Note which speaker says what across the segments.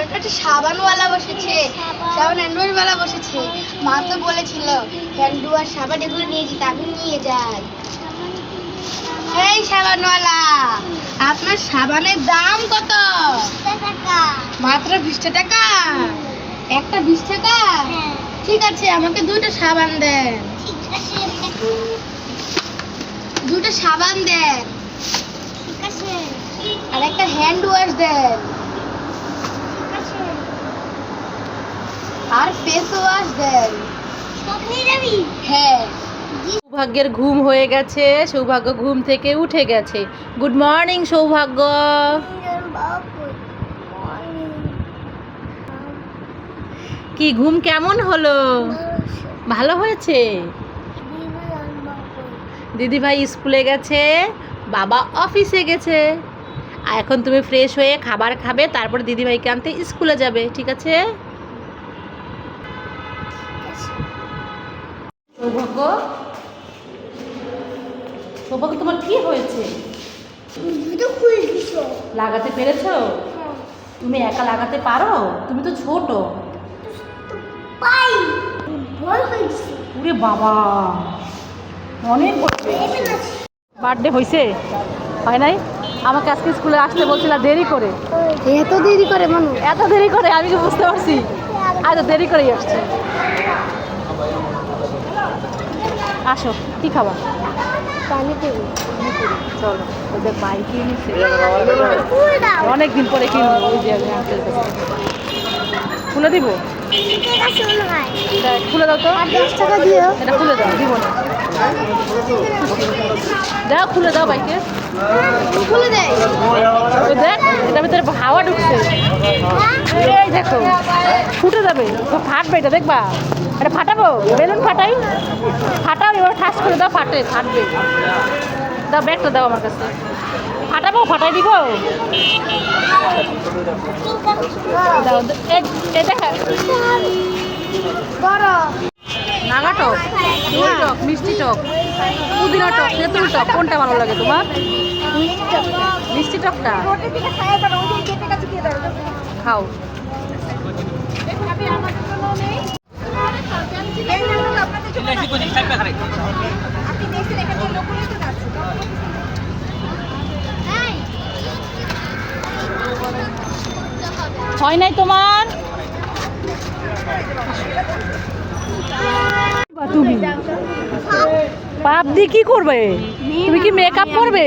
Speaker 1: অনেক একটা সাবানওয়ালা বসেছে। সাবান হ্যান্ডওয়াশওয়ালা বসেছে। মা তো বলেছিল হ্যান্ডওয়াশ সাবান এগুলো নিয়ে যেতে আমি নিয়ে যাই। এই সাবানওয়ালা আপনার সাবানের দাম কত? মাত্র বিশটা টাকা। একটা বিশ টাকা? ঠিক আছে আমাকে দুটো সাবান দেন। দুটো সাবান দেন। আর একটা হ্যান্ড ওয়াশ দেন। আর হ্যাঁ।
Speaker 2: সৌভাগ্যের ঘুম হয়ে গেছে, সৌভাগ্য ঘুম থেকে উঠে গেছে। গুড মর্নিং সৌভাগ্য। কি ঘুম কেমন হলো? ভালো হয়েছে? দিদি ভাই স্কুলে গেছে, বাবা অফিসে গেছে। আর এখন তুমি ফ্রেশ হয়ে খাবার খাবে, তারপর দিদি ভাইকে আনতে স্কুলে যাবে, ঠিক আছে? সৌভাগ্য? সৌভাগ্য তোমার কি হয়েছে? লাগাতে পেরেছ? তুমি একা লাগাতে পারো? তুমি তো ছোট। বাবা। অনেক বার্থডে হয়েছে হয় নাই? আমাকে আজকে স্কুলে আসতে বলছিল দেরি করে।
Speaker 1: এত দেরি করে মানুষ।
Speaker 2: এত দেরি করে? আমি কি বুঝতে পারছি? এত দেরি করেই আসছে। আসো কি খাবা?
Speaker 1: পানি দেবো
Speaker 2: চলো ওদের বাইক কিনেছে অনেক দিন পরে কিনবো ওই যে খুলে দিব? খুলে দাও তো।
Speaker 1: দশ টাকা দিও।
Speaker 2: এটা খুলে দাও দিব না। দাও খুলে দাও বাইকে।
Speaker 1: খুলে দেয়
Speaker 2: দেখ এটার ভিতরে হাওয়া ঢুকছে। এই দেখো ফুটে যাবে। তো ফাটবে এটা দেখবা? এটা ফাটাবো? বেলুন ফাটাই। ফাটাও এবার ঠাস করে দাও ফাটে ফাটবে। দাও ব্যাগটা দাও আমার কাছে। ফাটাবো ফাটাই দিব? দাও দেখা।
Speaker 1: বড়।
Speaker 2: নাগা টক, দই টক, মিষ্টি টক, পুদিনা টক, তেঁতুল টক, কোনটা ভালো লাগে তোমার? মিষ্টি টকটা? খাও। হয় নাই তোমার? তুমি? পাপ দিয়ে কি করবে? তুমি কি মেকআপ করবে?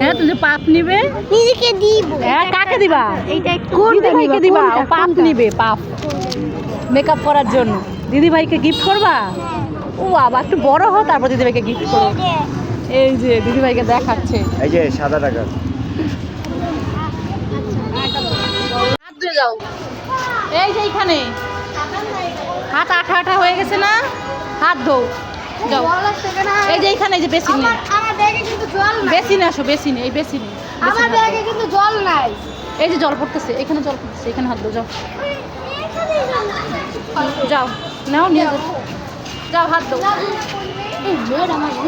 Speaker 2: হ্যাঁ তুমি পাপ নিবে?
Speaker 1: নিজেকে দিব।
Speaker 2: হ্যাঁ কাকে দিবা? ভাইকে দিবা। ও পাপ নিবে পাপ। মেকআপ করার জন্য। দিদি ভাইকে গিফট করবা? ও আবার একটু বড় হও তারপর দিদি ভাইকে গিফট করো। এই যে দিদি ভাইকে দেখাচ্ছে।
Speaker 3: এই যে সাদা টাকা।
Speaker 2: হাত ধুয়ে যাও। এই যে এইখানে। হাত আঠা আঠা হয়ে গেছে না? হাত ধো যাও। এই যে এইখানে এই যে বেসিন
Speaker 1: আমার আমার ব্যাগে কিন্তু জল নাই।
Speaker 2: আসো এই বেসিনে
Speaker 1: আমার
Speaker 2: বেসিনে হাত
Speaker 1: ব্যাগে কিন্তু জল নাই।
Speaker 2: এই যে জল পড়তেছে এখানে জল পড়তেছে এখানে হাত দাও যাও। যাও নাও নিয়ে যাও। যাও হাত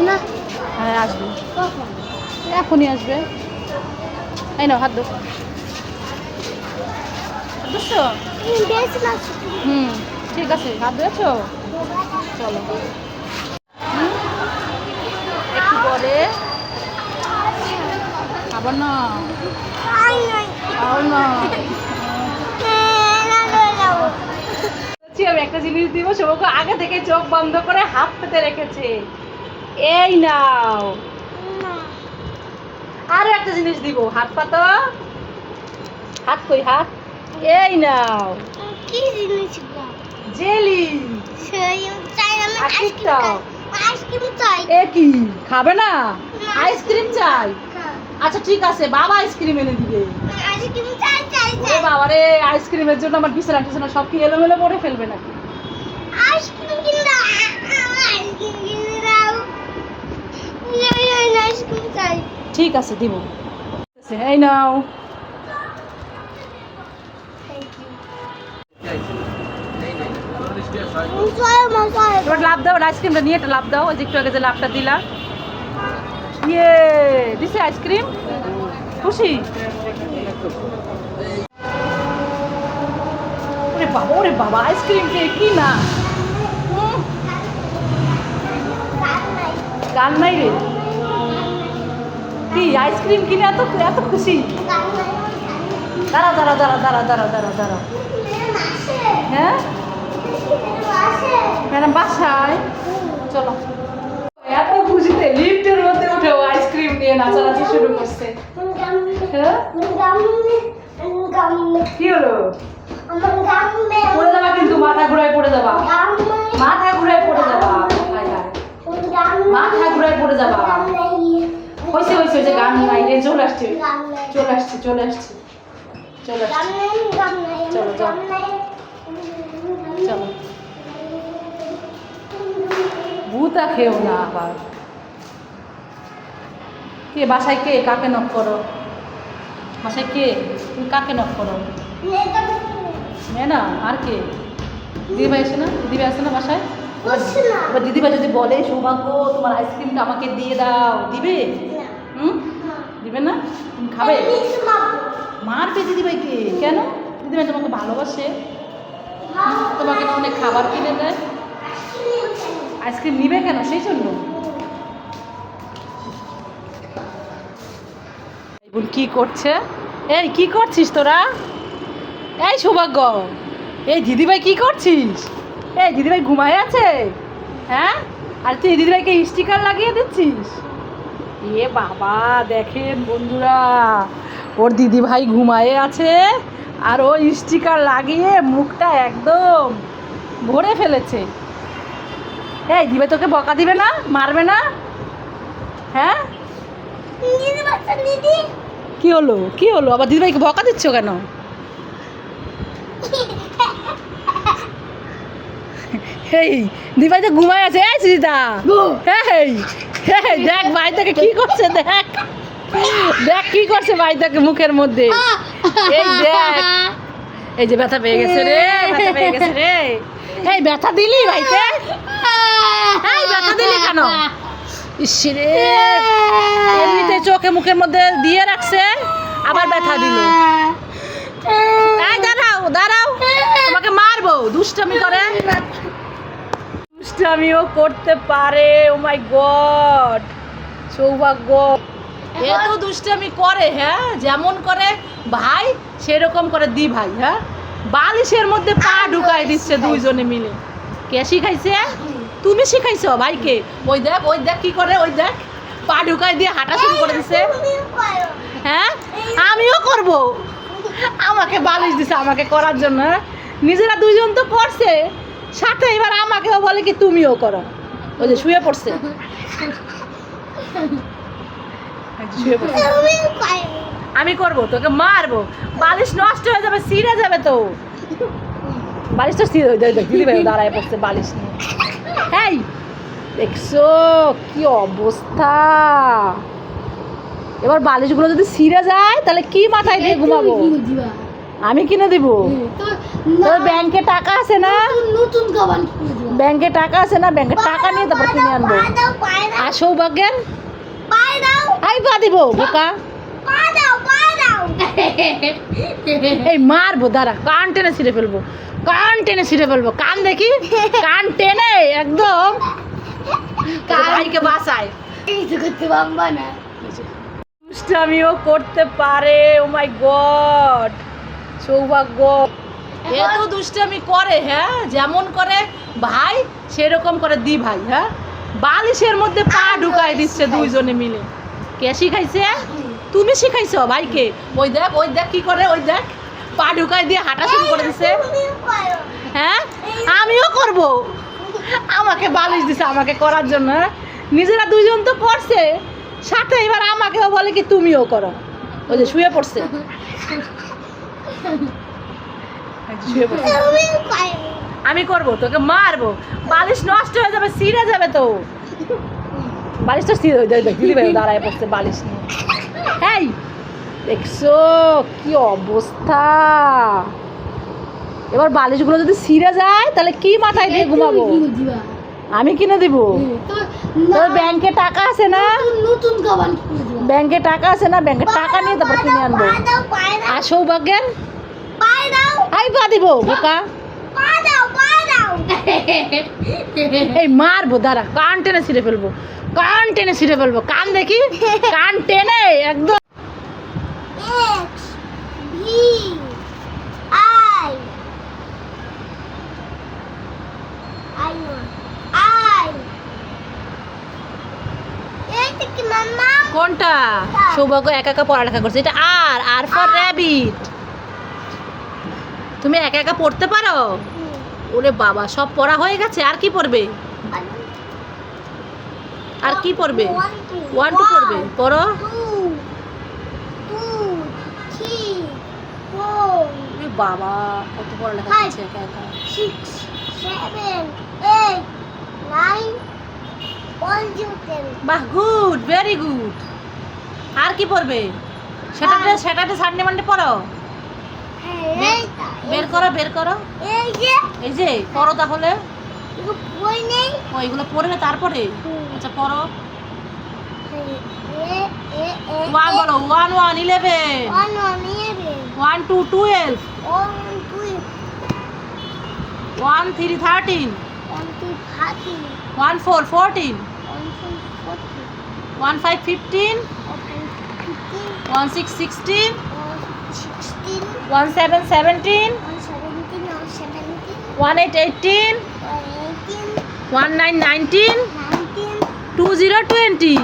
Speaker 1: না
Speaker 2: হ্যাঁ আসবে। এখনই আসবে। এই নাও হাত দাও বুঝছ হুম। ঠিক আছে, হাত ধুয়েছো? চলো। একটু পরে। আবার না? আমি একটা জিনিস দিব সৌভাগ্য আগে থেকে চোখ বন্ধ করে হাত পেতে রেখেছে। এই নাও। আরও একটা জিনিস দিব, হাত পাতো হাত কই, হাত? এই নাও।
Speaker 1: কি জিনিস
Speaker 2: জেলি। কি? খাবে না? আইসক্রিম চাই? আচ্ছা ঠিক আছে বাবা আইসক্রিম এনে দিবে। ওরে বাবা রে আইসক্রিমের জন্য আমার বিছানা টিছানা সব কি এলোমেলো করে ফেলবে নাকি? ঠিক আছে দিব। এই নাও। এবার লাভ দাও আইসক্রিমটা নিয়ে একটা লাভ দাও, ওই যে একটু আগে যে লাভটা দিলা ইয়ে দিছে আইসক্রিম? খুশি? বাবা, ওরে বাবা, আইসক্রিম খেয়ে কি না? গান নাই রে। কি, আইসক্রিম কিনে এত এত খুশি? দাঁড়া দাঁড়া দাঁড়া দাঁড়া দাঁড়া দাঁড়া দাঁড়া। হ্যাঁ? ম্যাডাম, বাসায়। চলো। এত খুশিতে লিফটের মধ্যে উঠেও আইসক্রিম নিয়ে নাচানাচি শুরু করছে। হ্যাঁ? কি হলো? পড়ে যাবা কিন্তু, মাথা ঘুরায় পড়ে যাবা। মাথা ঘুরায় পড়ে যাবা। মাথা ঘুরায় পড়ে যাবা। হয়েছে হয়েছে হয়েছে গান নাই চলে আসছে। চলে আসছে চলে আসছে। চলে আসছে। চলো। ভূতা খেও না আবার। কে, বাসায় কে? কাকে নক করো? বাসায় কে? তুমি কাকে নক করো? ম্যাডাম, আর কে? দিদিভাই আসে না? দিদিভাই আসে না বাসায়? এবার দিদিভাই যদি বলে, সৌভাগ্য, তোমার আইসক্রিমটা আমাকে দিয়ে দাও। দিবে? হুম? দিবে না? তুমি খাবে? মারবে দিদিভাইকে? কেন? দিদিভাই তোমাকে ভালোবাসে। তোমাকে না অনেক খাবার কিনে দেয়। আইসক্রিম নিবে কেন? সেই জন্য। কি করছে? এই, কি করছিস তোরা? এই সৌভাগ্য, এই দিদিভাই কি করছিস? এই, দিদিভাই ঘুমায় আছে? হ্যাঁ? আর তুই দিদিভাইকে স্টিকার লাগিয়ে দিচ্ছিস? এ বাবা, দেখেন বন্ধুরা, ওর দিদিভাই ঘুমায়ে আছে, আর ও স্টিকার লাগিয়ে মুখটা একদম ভরে ফেলেছে। এই দিবে তোকে বকা দিবে না? মারবে না? হ্যাঁ? কি হলো? কি হলো? আবার দিদিভাইকে বকা দিচ্ছ কেন? এই দিদিভাই তো ঘুমায় আছে। এই সুজিতা এই দেখ ভাই তাকে কি করছে দেখ। দেখ কি করছে ভাই তাকে মুখের মধ্যে। এই দেখ। এই যে ব্যথা পেয়ে গেছে রে ব্যথা পেয়ে গেছে রে। এই ব্যথা দিলি ভাইতে? এই ব্যথা দিলি কেন? ইসরে এমনিতে চোখে মুখের মধ্যে দিয়ে রাখছে আবার ব্যথা দিল। এই দাঁড়াও দাঁড়াও। তোমাকে মারবো দুষ্টামি করে। দুষ্টামিও করতে পারে ও মাই গড। সৌভাগ্য। এত দুষ্টামি করে হ্যাঁ? যেমন করে ভাই সেরকম করে দি ভাই হ্যাঁ? বালিশের মধ্যে পা ঢুকাই দিচ্ছে দুইজনে মিলে। কে শিখাইছে? তুমি শিখাইছো ভাইকে। ওই দেখ ওই দেখ কি করে ওই দেখ। পা ঢুকাই দিয়ে হাঁটা শুরু করে দিছে। হ্যাঁ? আমিও করব। আমাকে বালিশ দিছে আমাকে করার জন্য? নিজেরা দুইজন তো করছে। সাথে এবার আমাকেও বলে কি তুমিও করো। ওই যে শুয়ে পড়ছে। আমি করব তোকে মারবো। বালিশ নষ্ট হয়ে যাবে সিরে যাবে তো। বালিশ তো ছিঁড়ে দেখ দেখ দিদি ভাই দাঁড়ায় পড়ছে বালিশ নিয়ে। এই দেখছ কি অবস্থা? এবার বালিশগুলো যদি ছিঁড়ে যায় তাহলে কি মাথায় দিয়ে ঘুমাবো? আমি কিনে দিব? তোর ব্যাংকে টাকা আছে না?
Speaker 1: নতুন
Speaker 2: ব্যাংকে টাকা আছে না? ব্যাংকে টাকা নিয়ে তারপর কিনে আনব। আর সৌভাগ্যের? আই পা দিব বোকা। এই মারবো দাঁড়া কান টেনে ছিঁড়ে ফেলব কান টেনে ছিঁড়ে ফেলব কান দেখি? কান টেনে একদম। ভাইকে বাসায় দুষ্টামিও করতে পারে ও মাই গড সৌভাগ্য। এত দুষ্টামি করে হ্যাঁ যেমন করে ভাই সেরকম করে দি ভাই হ্যাঁ। বালিশের মধ্যে পা ঢুকাই দিচ্ছে। দুইজনে মিলে। কে শিখাইছে? তুমি শিখাইছো ভাইকে ওই দেখ ওই দেখ কি করে ওই দেখ। পা ঢুকাই দিয়ে হাঁটা শুরু করে দিছে। হ্যাঁ? আমিও করব। আমাকে বালিশ দিছে আমাকে করার জন্য? নিজেরা দুইজন তো করছে। সাথে এবার আমাকেও বলে কি তুমিও করো। ওই যে শুয়ে পড়ছে। শুয়ে পড়ছে। আমি করব তোকে মারবো। বালিশ নষ্ট হয়ে যাবে ছিঁড়ে যাবে তো। বালিশ তো ছিঁড়ে দেখ দেখ দিদি ভাই দাঁড়ায় পড়ছে বালিশ এই দেখছ কি অবস্থা? এবার বালিশগুলো যদি ছিঁড়ে যায় তাহলে কি মাথায় দিয়ে ঘুমাবো? আমি কিনে দিব? তোর ব্যাংকে টাকা আছে না?
Speaker 1: নতুন
Speaker 2: ব্যাংকে টাকা আছে না? ব্যাংকে টাকা নিয়ে তারপর কিনে আনব। আর সৌভাগ্যের? আই পা দিব বোকা। এই মারবো দাঁড়া কান টেনে ছিঁড়ে ফেলব। কান টেনে ছিঁড়ে ফেলব। কান দেখি? কান টেনে একদম। কোনটা? সৌভাগ্য একা একা পড়ালেখা করছে। এটা আর আর ফর র্যাবিট তুমি একা একা পড়তে পারো? ওরে বাবা সব পড়া হয়ে গেছে আর কি পড়বে? আর কি পড়বে? ওয়ান টু পড়বে। পড়ো। বাবা কত পড়ালেখা করছে একা একা. বাহ গুড ভেরি গুড আর কি পড়বে? সেটাতে সেটাতে সানডে মানডে পড়ো।
Speaker 1: এইটা,
Speaker 2: বের করো বের করো।
Speaker 1: এই যে
Speaker 2: এই যে পড়ো তাহলে।
Speaker 1: বই নেই?
Speaker 2: ও এগুলো পড়বে তারপরে? আচ্ছা পড়ো। ওয়ান বলো one one eleven.
Speaker 1: One
Speaker 2: two twelve. One three thirteen. One four fourteen. One five fifteen. One six sixteen. One seven seventeen. One eight eighteen. One nine nineteen two zero twenty.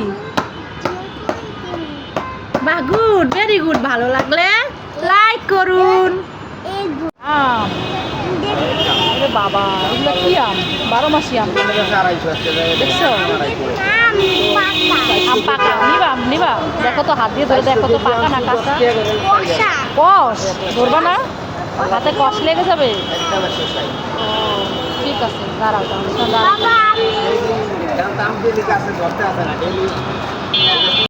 Speaker 2: বাহ good very good ভালো লাগলে like করুন। আম। পাকা, নিবা দেখো তো, হাত দিয়ে দেখো তো, পাকা না কষ। ধরবা না? হাতে কষ লেগে যাবে। আছে দাঁড়াও তাহলে